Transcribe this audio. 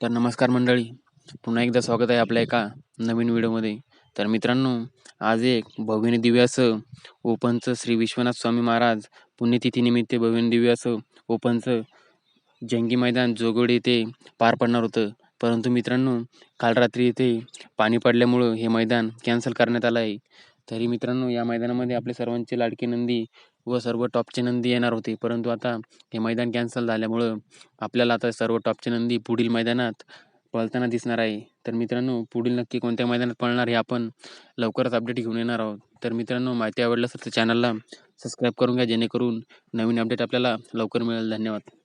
तर नमस्कार मंडळी पुन्हा एकदा स्वागत आहे आपल्या एका नवीन व्हिडिओमध्ये. तर मित्रांनो आज एक भव्य दिव्य असं ओपनचं श्री विश्वनाथ स्वामी महाराज पुण्यतिथीनिमित्त भव्य दिव्य असं ओपनचं जंगी मैदान जोगोड येथे पार पडणार होतं. परंतु मित्रांनो काल रात्री इथे पाणी पडल्यामुळं हे मैदान कॅन्सल करण्यात आलं आहे. तरी मित्रांनो या मैदानामध्ये आपले सर्वांचे लाडके नंदी व सर्व टॉपचे नंदी येणार होते. परंतु आता हे मैदान कॅन्सल झाल्यामुळं आपल्याला आता सर्व टॉपचे नंदी पुढील मैदानात पळताना दिसणार आहे. तर मित्रांनो पुढील नक्की कोणत्या मैदानात पळणार हे आपण लवकरच अपडेट घेऊन येणार आहोत. तर मित्रांनो माहिती आवडलं असेल तर चॅनलला सबस्क्राईब करून घ्या जेणेकरून नवीन अपडेट आपल्याला लवकर मिळेल. धन्यवाद.